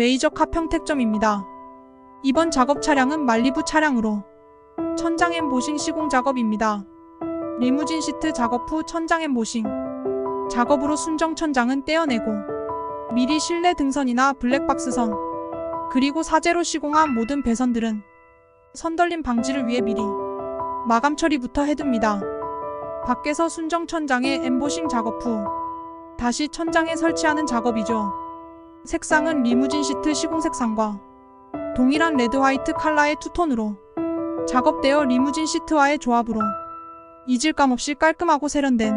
메이저 카 평택점입니다. 이번 작업 차량은 말리부 차량으로 천장 엠보싱 시공 작업입니다. 리무진 시트 작업 후 천장 엠보싱 작업으로 순정 천장은 떼어내고 미리 실내 등선이나 블랙박스 선 그리고 사제로 시공한 모든 배선들은 선덜림 방지를 위해 미리 마감 처리부터 해둡니다. 밖에서 순정 천장에 엠보싱 작업 후 다시 천장에 설치하는 작업이죠. 색상은 리무진 시트 시공 색상과 동일한 레드 화이트 컬러의 투톤으로 작업되어 리무진 시트와의 조합으로 이질감 없이 깔끔하고 세련된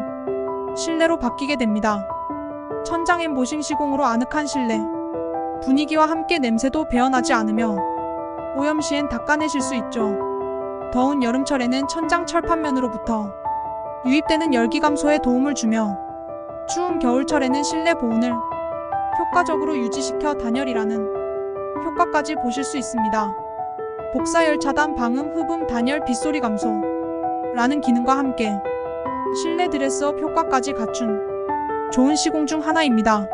실내로 바뀌게 됩니다. 천장 엠보싱 시공으로 아늑한 실내 분위기와 함께 냄새도 배어나지 않으며 오염 시엔 닦아내실 수 있죠. 더운 여름철에는 천장 철판면으로부터 유입되는 열기 감소에 도움을 주며 추운 겨울철에는 실내 보온을 효과적으로 유지시켜 단열이라는 효과까지 보실 수 있습니다. 복사열 차단 방음 흡음 단열 빗소리 감소 라는 기능과 함께 실내 드레스업 효과까지 갖춘 좋은 시공 중 하나입니다.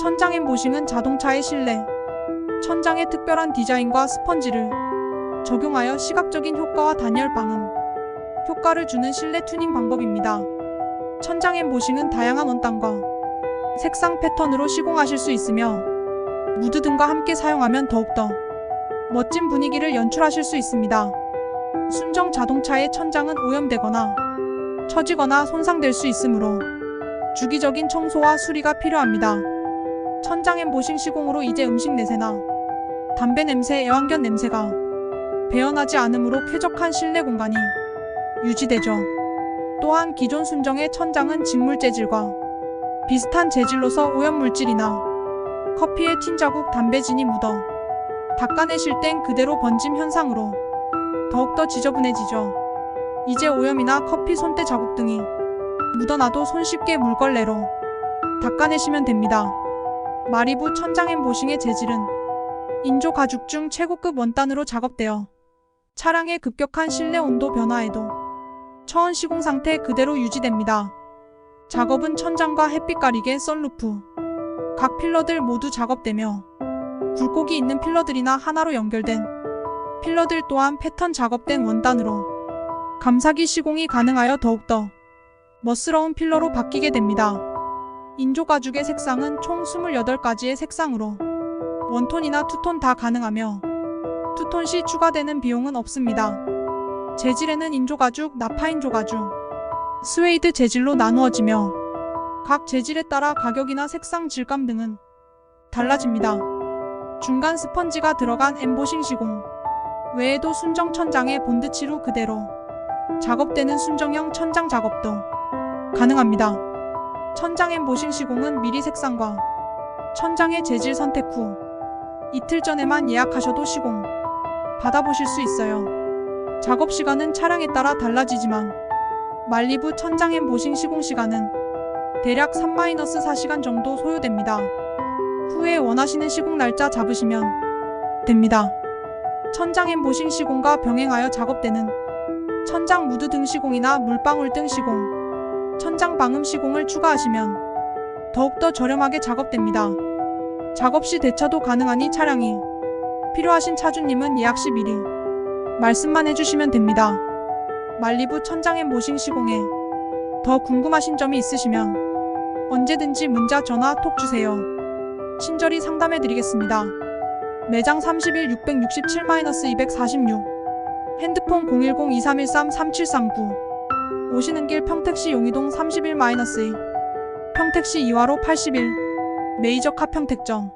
천장 엠보싱은 자동차의 실내 천장에 특별한 디자인과 스펀지를 적용하여 시각적인 효과와 단열 방음 효과를 주는 실내 튜닝 방법입니다. 천장 엠보싱은 다양한 원단과 색상 패턴으로 시공하실 수 있으며 무드 등과 함께 사용하면 더욱더 멋진 분위기를 연출하실 수 있습니다. 순정 자동차의 천장은 오염되거나 처지거나 손상될 수 있으므로 주기적인 청소와 수리가 필요합니다. 천장 엠보싱 시공으로 이제 음식 냄새나 담배 냄새, 애완견 냄새가 배어나지 않으므로 쾌적한 실내 공간이 유지되죠. 또한 기존 순정의 천장은 직물 재질과 비슷한 재질로서 오염물질이나 커피의 튄 자국, 담배진이 묻어 닦아내실 땐 그대로 번짐 현상으로 더욱더 지저분해지죠. 이제 오염이나 커피 손때 자국 등이 묻어나도 손쉽게 물걸레로 닦아내시면 됩니다. 마리부 천장 엠보싱의 재질은 인조 가죽 중 최고급 원단으로 작업되어 차량의 급격한 실내 온도 변화에도 처원 시공 상태 그대로 유지됩니다. 작업은 천장과 햇빛 가리개 썬루프 각 필러들 모두 작업되며 굴곡이 있는 필러들이나 하나로 연결된 필러들 또한 패턴 작업된 원단으로 감사기 시공이 가능하여 더욱더 멋스러운 필러로 바뀌게 됩니다. 인조 가죽의 색상은 총 28가지의 색상으로 원톤이나 투톤 다 가능하며 투톤 시 추가되는 비용은 없습니다. 재질에는 인조 가죽, 나파 인조 가죽, 스웨이드 재질로 나누어지며 각 재질에 따라 가격이나 색상 질감 등은 달라집니다. 중간 스펀지가 들어간 엠보싱 시공 외에도 순정 천장의 본드치로 그대로 작업되는 순정형 천장 작업도 가능합니다. 천장 엠보싱 시공은 미리 색상과 천장의 재질 선택 후 이틀 전에만 예약하셔도 시공 받아보실 수 있어요. 작업 시간은 차량에 따라 달라지지만 말리부 천장 엠보싱 시공 시간은 대략 3-4시간 정도 소요됩니다. 후에 원하시는 시공 날짜 잡으시면 됩니다. 천장 엠보싱 시공과 병행하여 작업되는 천장 무드 등 시공이나 물방울 등 시공, 천장 방음 시공을 추가하시면 더욱더 저렴하게 작업됩니다. 작업 시 대차도 가능하니 차량이 필요하신 차주님은 예약 시 미리 말씀만 해주시면 됩니다. 말리부 천장 엠보싱 시공에 더 궁금하신 점이 있으시면 언제든지 문자 전화 톡 주세요. 친절히 상담해 드리겠습니다. 매장 31 667-246 핸드폰 010-2313-3739 오시는 길 평택시 용의동 31-2 평택시 이화로 81 메이저 카 평택점